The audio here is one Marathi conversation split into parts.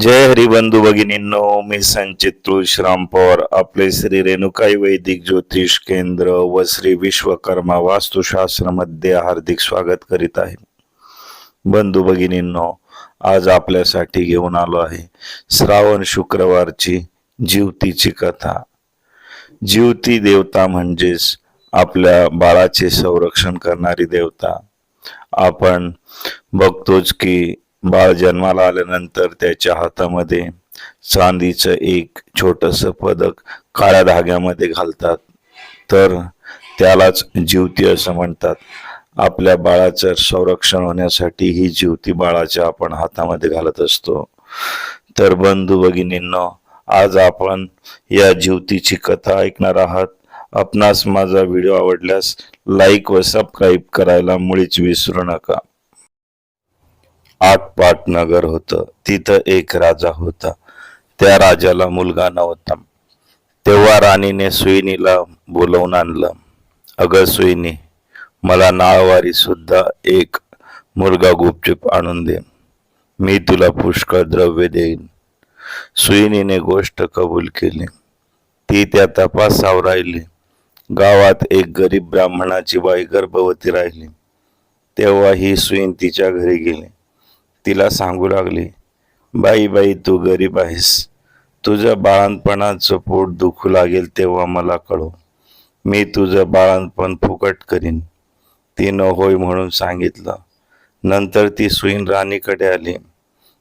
जय हरिबंधू भगिनींनो मी संचित तुळशीराम पवार. आपले श्री रेणुकाई वैदिक ज्योतिष केंद्र व श्री विश्वकर्मा वास्तुशास्त्रामध्ये हार्दिक स्वागत करीत आहे. बंधू भगिनींनो आज आपल्यासाठी घेऊन आलो आहे श्रावण शुक्रवारची जीवतीची कथा. जीवती देवता म्हणजेच आपल्या बाळाचे संरक्षण करणारी देवता. आपण बघतोच की बाळ जन्माला आल्यानंतर त्याच्या हातामध्ये चांदीचं एक छोटस पदक काळ्या धाग्यामध्ये घालतात. तर त्यालाच जीवती असं म्हणतात. आपल्या बाळाचं संरक्षण होण्यासाठी ही जीवती बाळाच्या आपण हातामध्ये घालत असतो. तर बंधू भगिनींनो आज आपण या जीवतीची कथा ऐकणार आहात. आपणास माझा व्हिडिओ आवडल्यास लाईक व सबस्क्राईब करायला मुळीच विसरू नका. आटपाट नगर होतं. तिथं एक राजा होता. त्या राजाला मुलगा नव्हता. तेव्हा राणीने सुईनीला बोलवून आणलं. अगं सुईनी मला नाळवारी सुद्धा एक मुलगा गुपचूप आणून दे. मी तुला पुष्कळ द्रव्य देईन. सुईनीने गोष्ट कबूल केली. ती त्या तपासावर राहिली. गावात एक गरीब ब्राह्मणाची बाई गर्भवती राहिली. तेव्हा ही सुईन तिच्या घरी गेली. तिला सांगू लागली बाई बाई तू गरीब आहेस. तुझं बाळणपणाचं पोट दुखू लागेल तेव्हा मला कळव. मी तुझं बाळणपण फुकट करीन. तिनं होय म्हणून सांगितलं. नंतर ती सुईन राणीकडे आली.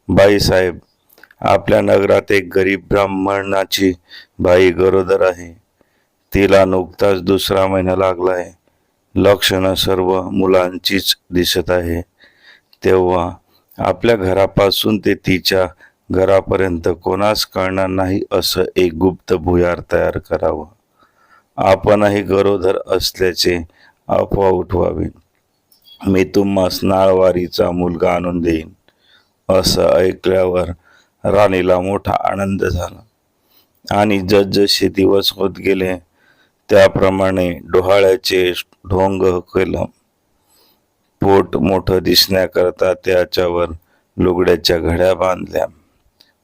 बाई साहेब आपल्या नगरात एक गरीब ब्राह्मणाची बाई गरोदर आहे. तिला नुकताच दुसरा महिना लागला आहे लक्षणं सर्व मुलांचीच दिसत आहे. तेव्हा आपल्या घरापासून ते तिच्या घरापर्यंत कोणास कळणार नाही असं एक गुप्त भुयार तयार करावं. आपणही गरोदर असल्याचे अफवा उठवावी. मी तुम्हास नाळवारीचा मुलगा आणून देईन असं ऐकल्यावर राणीला मोठा आनंद झाला. आणि जसजसे दिवस होत गेले त्याप्रमाणे डोहाळ्याचे ढोंग केलं. पोट मोठं दिसण्याकरता त्याच्यावर लुगड्याच्या घड्या बांधल्या.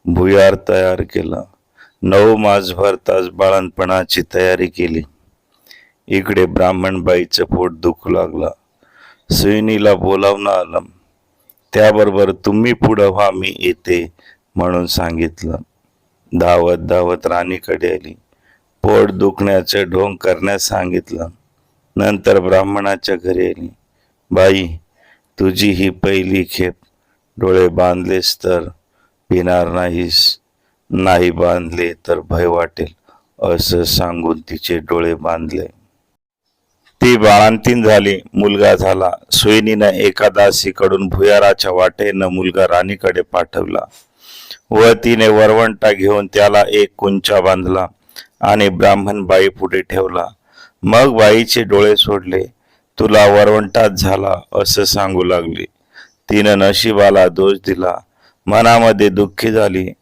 भुयार तयार केलं. नऊ मास भरताच बाळणपणाची तयारी केली. इकडे ब्राह्मणबाईचं पोट दुखू लागलं. सुईनीला बोलावणं आलं. त्याबरोबर तुम्ही पुढं व्हा मी येते म्हणून सांगितलं. धावत धावत राणीकडे आली. पोट दुखण्याचं ढोंग करण्यास सांगितलं. नंतर ब्राह्मणाच्या घरी आली. बाई तुझी ही पहिली खेप. डोळे बांधलेस तर पिणार नाहीस. नाही बांधले तर भय वाटेल असं सांगून तिचे डोळे बांधले. ती बाळांतीन झाली मुलगा झाला. सोयनीनं एका दासीकडून भुयाराच्या वाटेनं मुलगा राणीकडे पाठवला. व तिने वरवंटा घेऊन त्याला एक कुंचा बांधला आणि ब्राह्मण बाई पुढे ठेवला. मग बाईचे डोळे सोडले. तुला वरवंटात झाला असं सांगू लागली. तिनं नशिबाला दोष दिला. मनामध्ये दुःखी झाली.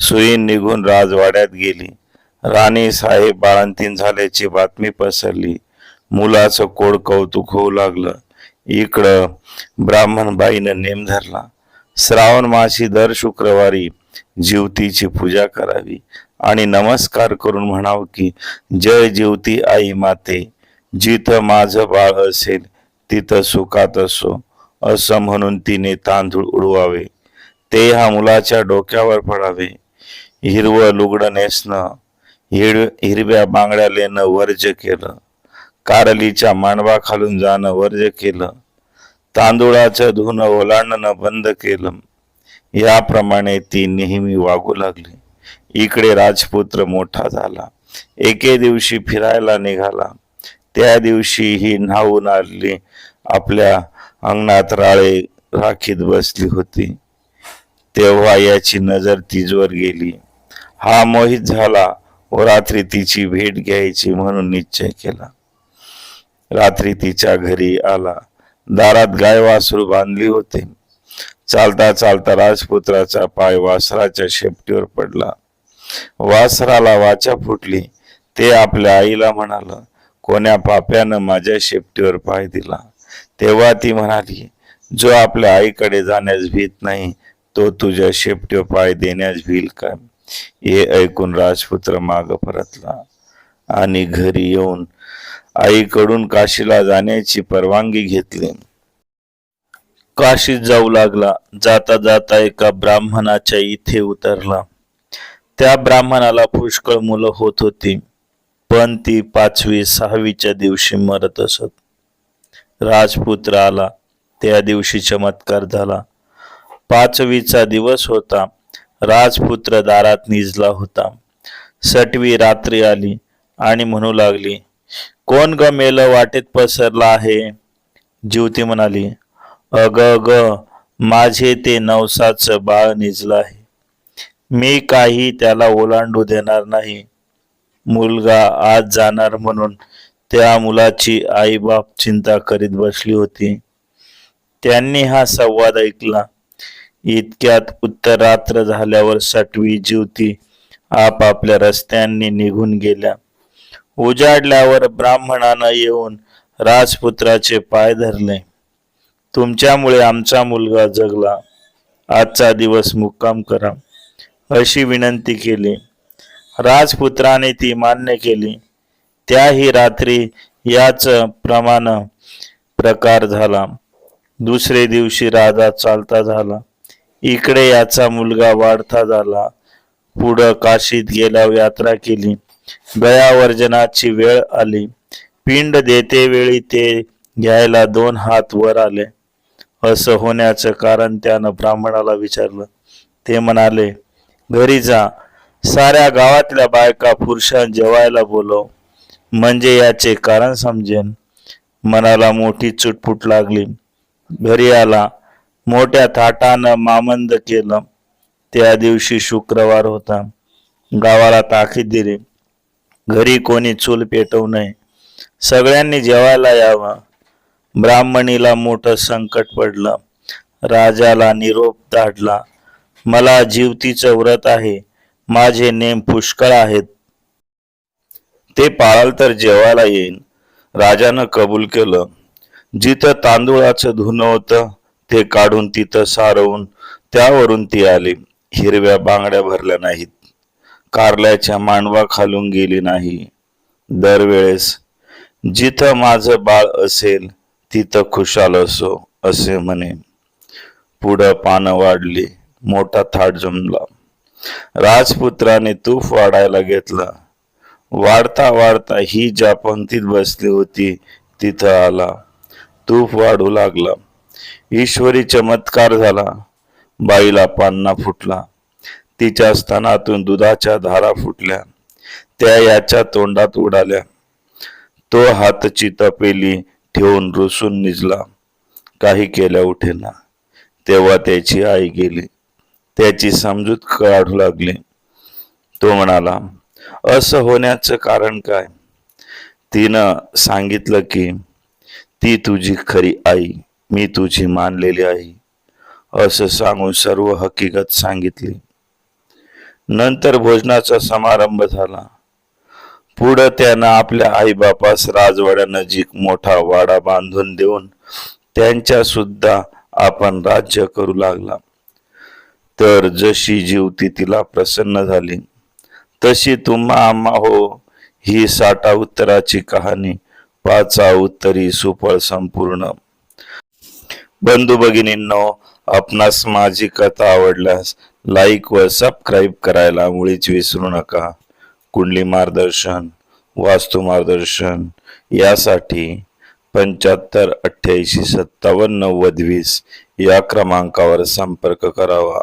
सुईन निघून राजवाड्यात गेली. राणी साहेब बाळंतीन झाल्याची बातमी पसरली. मुलाचं कोड कौतुक होऊ लागलं. इकडं ब्राह्मणबाईनं नेम धरला. श्रावण मासी दर शुक्रवारी जीवतीची पूजा करावी आणि नमस्कार करून म्हणावं की जय जीवती आई माते. जिथं माझं बाळ असेल तिथं सुखात असो. असं म्हणून तिने तांदूळ उडवावे. ते ह्या मुलाच्या डोक्यावर पडावे. हिरवं लुगडं नेसणं. हिर हिरव्या बांगड्या लेणं वर्ज केलं. कारलीच्या मांडवा खालून जाणं वर्ज केलं. तांदुळाचं धुणं ओलांडणं बंद केलं. याप्रमाणे ती नेहमी वागू लागली. इकडे राजपुत्र मोठा झाला. एके दिवशी फिरायला निघाला. त्या दिवशी ही न्हावून आली आपल्या अंगणात राळे राखीत बसली होती. तेव्हा याची नजर तिजवर गेली. हा मोहित झाला व रात्री तिची भेट घ्यायची म्हणून निश्चय केला. रात्री तिच्या घरी आला. दारात गाय वासरू बांधली होते. चालता चालता राजपुत्राचा पाय वासराच्या शेपटीवर पडला. वासराला वाचा फुटली. ते आपल्या आईला म्हणाला कोण्या पाप्यानं माझ्या शेपटीवर पाय दिला. तेव्हा ती म्हणाली जो आपल्या आईकडे जाण्यास भीत नाही तो तुझ्या शेपटीवर पाय देण्यास भील का? हे ऐकून राजपुत्र माग परतला आणि घरी येऊन आईकडून काशीला जाण्याची परवानगी घेतली. काशीत जाऊ लागला. जाता जाता एका ब्राह्मणाच्या इथे उतरला. त्या ब्राह्मणाला पुष्कळ मुलं होत होती. पण ती पाचवी सहावीच्या दिवशी मरत असत. राजपुत्र आला त्या दिवशी चमत्कार झाला. पाचवीचा दिवस होता. राजपुत्र दारात निजला होता. सटवी रात्री आली आणि म्हणू लागली कोण ग मेलं वाटेत पसरला आहे? ज्योती म्हणाली अग ग माझे ते नवसाचं बाळ निजलं आहे. मी काही त्याला ओलांडू देणार नाही. मुलगा आज जाणार म्हणून त्या मुलाची आई बाप चिंता करीत बसली होती. त्यांनी हा संवाद ऐकला. इतक्यात उत्तर रात्र झाल्यावर सटवी जीवती आपापल्या रस्त्यांनी निघून गेल्या. उजाडल्यावर ब्राह्मणानं येऊन राजपुत्राचे पाय धरले. तुमच्यामुळे आमचा मुलगा जगला. आजचा दिवस मुक्काम करा. अशी विनंती केली. राजपुत्राने ती मान्य केली. त्याही रात्री याच प्रमाण प्रकार झाला. दुसरे दिवशी राजा चालता झाला. इकडे याचा मुलगा वाढता झाला. पुढं काशीत गेला यात्रा केली. दयावर्जनाची वेळ आली. पिंड देते वेळी ते घ्यायला दोन हात वर आले. असं होण्याचं कारण त्यानं ब्राह्मणाला विचारलं. ते म्हणाले घरी जा. साऱ्या गावातल्या बायका पुरुषां जेवायला बोलव. म्हणजे याचे कारण समजेन. मनाला मोठी चुटपुट लागली. घरी आला. मोठ्या थाटानं मामंद केलं. त्या दिवशी शुक्रवार होता. गावाला ताकीद दिली. घरी कोणी चूल पेटवू नये. सगळ्यांनी जेवायला यावं. ब्राह्मणीला मोठं संकट पडलं. राजाला निरोप धाडला मला जीवतीचं व्रत आहे. माझे नेम पुष्कळ आहेत. ते पाळाल तर जेवायला येईन. राजानं कबूल केलं. जिथं तांदूळाचं धुणं होतं ते काढून तिथं सारवून त्यावरून ती आली. हिरव्या बांगड्या भरल्या नाहीत. कारल्याच्या मांडवा खालून गेली नाही. दरवेळेस जिथं माझं बाळ असेल तिथं खुशाल असो असे म्हणे. पुढं पानं वाढली मोठा थाट जमला. राजपुत्राने तूफ वाढायला घेतला. वाढता वाढता ही ज्या पंक्तीत बसली होती तिथं आला. तूफ वाढू लागला. ईश्वरी चमत्कार झाला. बाईला पान्ना फुटला. तिच्या स्तनातून दुधाच्या धारा फुटल्या. त्या याच्या तोंडात उडाल्या. तो हातची तपेली ठेवून रुसून निजला. काही केल्या उठेना. तेव्हा त्याची आई गेली. त्याची समजूत काढू लागली. तो म्हणाला असं होण्याचं कारण काय? तिनं सांगितलं की ती तुझी खरी आई मी तुझी मानलेली आई. असं सांगून सर्व हकीकत सांगितली. नंतर भोजनाचा समारंभ झाला. पुढं त्यानं आपल्या आईबापास राजवाड्यानजीक मोठा वाडा बांधून देऊन त्यांच्या सुद्धा आपण राज्य करू लागला. तर जशी जीवती तिला प्रसन्न झाली तशी तुम्हा आम्हा हो. ही साठा उत्तराची कहाणी पाचा उत्तरी सुफळ संपूर्ण. बंधू भगिनींनो आपणास माझी कथा आवडल्यास लाईक व सबस्क्राईब करायला मुळीच विसरू नका. कुंडली मार्गदर्शन वास्तू मार्गदर्शन यासाठी पंच्याहत्तर अठ्ठ्याऐंशी सत्तावन्न नव्वद वीस या क्रमांकावर संपर्क करावा.